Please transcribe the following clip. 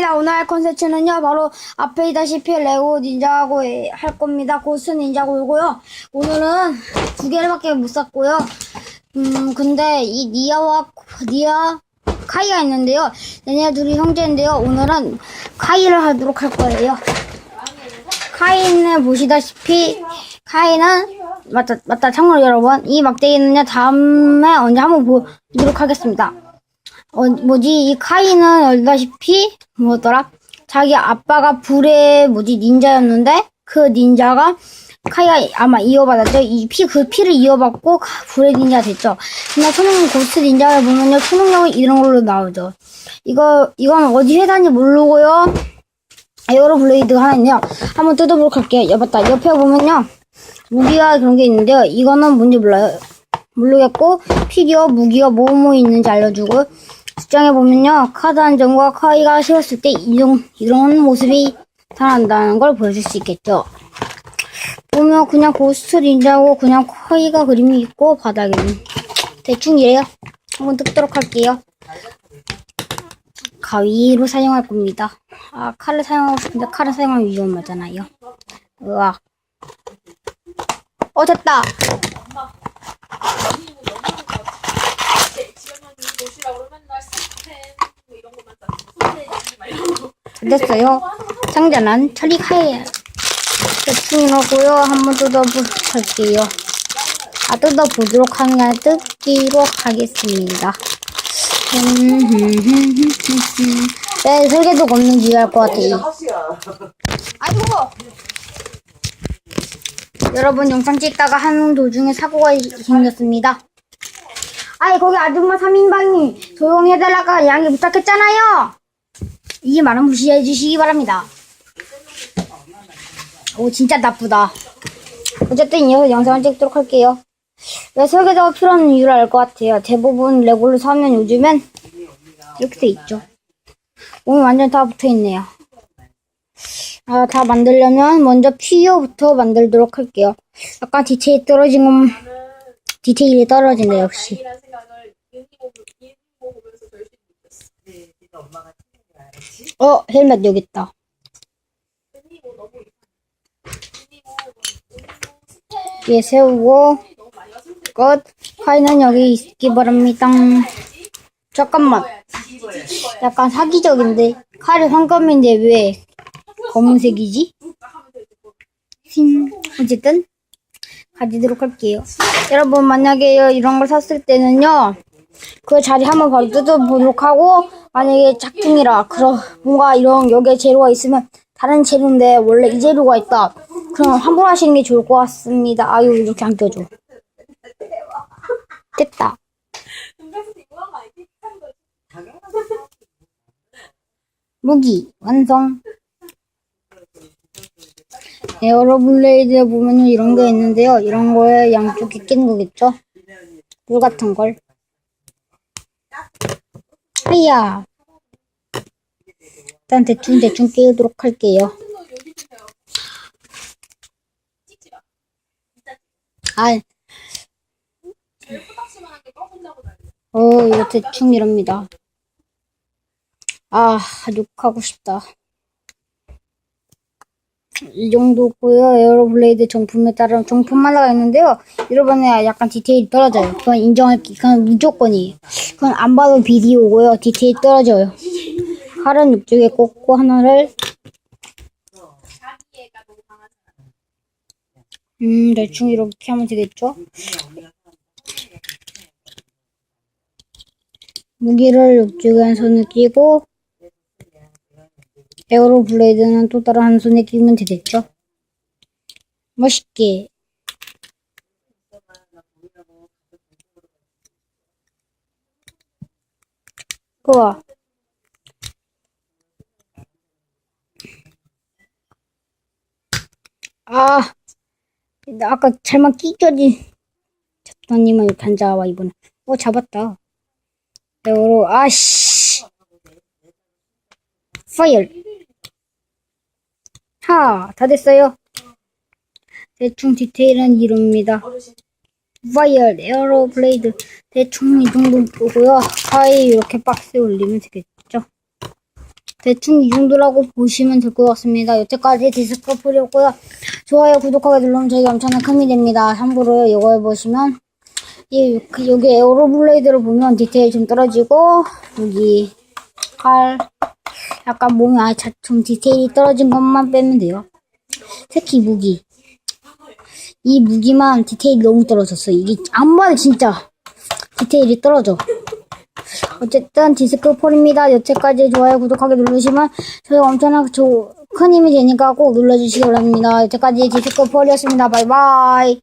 입니다. 오늘 할 컨텐츠는요, 바로 앞에 있다시피 레고 닌자고 할 겁니다. 고스 닌자고이고요. 오늘은 두 개밖에 못 샀고요. 음, 근데 이 니아와 니아 카이가 있는데요. 얘네 둘이 형제인데요. 오늘은 카이를 하도록 할 거예요. 카이는 보시다시피 카이는 맞다 맞다 참고로 여러분 이 막대기는요 다음에 언제 한번 보도록 하겠습니다. 어, 뭐지, 이 카이는 알다시피, 뭐더라? 자기 아빠가 불의, 뭐지, 닌자였는데, 그 닌자가, 카이가 아마 이어받았죠? 이 피, 그 피를 이어받고, 카- 불의 닌자 됐죠? 근데 초능, 고스트 닌자를 보면요, 초능력은 이런 걸로 나오죠. 이거, 이건 어디 회사인지 모르고요. 에어로 블레이드가 하나 있네요. 한번 뜯어보도록 할게요. 여, 맞다. 옆에 보면요. 무기가 그런 게 있는데요. 이거는 뭔지 몰라요. 모르겠고 피규어 무기가 뭐뭐 있는지 알려주고 숫장에 보면요 카드 안정과 카이가 세웠을 때 이런 이런 모습이 나타난다는 걸 보여줄 수 있겠죠. 보면 그냥 고스트 닌자고 그냥 카이가 그림이 있고 바닥에는 대충 이래요. 한번 뜯도록 할게요. 가위로 사용할 겁니다. 아 칼을 사용하고 싶은데 칼을 사용하면 위험하잖아요. 으악. 어 됐다. 도시락으로 맨날 스팸 뭐 이런 것만 싸고 소세지 막 이런 거. 됐어요. 상자는 대충 이러고요. 한번 뜯어보도록 할게요. 아, 뜯어보도록 아니라 뜯기로 하겠습니다. 네, 설계도가 없는지 이해할 것 같아요. 아이고! 여러분, 영상 찍다가 하는 도중에 사고가 생겼습니다. 아이, 거기 아줌마 3인방이 조용히 해달라고 양해 부탁했잖아요! 이 말은 무시해 주시기 바랍니다. 오, 진짜 나쁘다. 어쨌든 이어서 영상을 찍도록 할게요. 왜 설계도가 필요한 이유를 알 것 같아요. 대부분 레고를 사면 요즘엔 이렇게 돼 있죠. 오늘 완전 다 붙어 있네요. 아, 다 만들려면 먼저 피규어부터 만들도록 할게요. 약간 디테일 떨어진 건, 디테일이 떨어진다, 역시. 이라는 생각을 유니모 유니모 보면서 절실히 느꼈어. 어, 헬멧 여기 있다. 위에 세우고, 끝. 파이는 여기 있기 바랍니다. 잠깐만. 약간 사기적인데 칼이 황금인데 왜 검은색이지? 흠, 어쨌든 가지도록 할게요. 여러분 만약에 이런 걸 샀을 때는요 그 자리 한번 바로 뜯어보도록 하고 만약에 짝퉁이라 그런 뭔가 이런 여기에 재료가 있으면 다른 재료인데 원래 이 재료가 있다 그럼 환불하시는 게 좋을 것 같습니다. 아유 이렇게 안 껴줘. 됐다. 무기 완성. 에어로블레이드에 보면 이런 게 있는데요. 이런 거에 양쪽에 끼는 거겠죠? 물 같은 걸. 하야. 일단 대충 대충 끼우도록 할게요. 아. 어 이거 대충 이럽니다. 아, 욕하고 싶다. 이 정도고요. 에어로블레이드 정품에 따른 정품 하나가 있는데요. 이번에 약간 디테일이 떨어져요. 그건 인정할게. 그건 무조건이에요. 그건 안 봐도 비디오고요. 디테일 떨어져요. 칼은 이쪽에 꽂고 하나를. 음 대충 이렇게 하면 되겠죠? 무기를 이쪽에 한 손에 끼고 에어로 블레이드는 또 다른 한 손에 끼면 되겠죠? 멋있게. 좋아. 아 나 아까 잘못 끼껴지 이렇게 앉아와 이번에. 어 잡았다. 에어로 아씨. 파이어 하다 됐어요 대충 디테일은 이럽니다 어르신. 파이어 에어로 블레이드 대충 이 정도 보고요 하이 이렇게 박스에 올리면 되겠죠 대충 이 정도라고 보시면 될 것 같습니다. 여태까지 디스커플이었고요. 좋아요, 구독하기 누르면 저희가 엄청난 큰 힘이 됩니다. 참고로 이거 보시면 이 그, 여기 에어로 블레이드를 보면 디테일 좀 떨어지고 여기 칼 약간 몸이 아예 자- 좀 디테일이 떨어진 것만 빼면 돼요. 특히 무기 이 무기만 디테일이 너무 떨어졌어. 이게 안 봐도 진짜 디테일이 떨어져. 어쨌든 디스크 폴입니다. 여태까지 좋아요, 구독하기 누르시면 저희가 엄청나게 조- 큰 힘이 되니까 꼭 눌러주시기 바랍니다. 여태까지 디스크 폴이었습니다. 바이바이.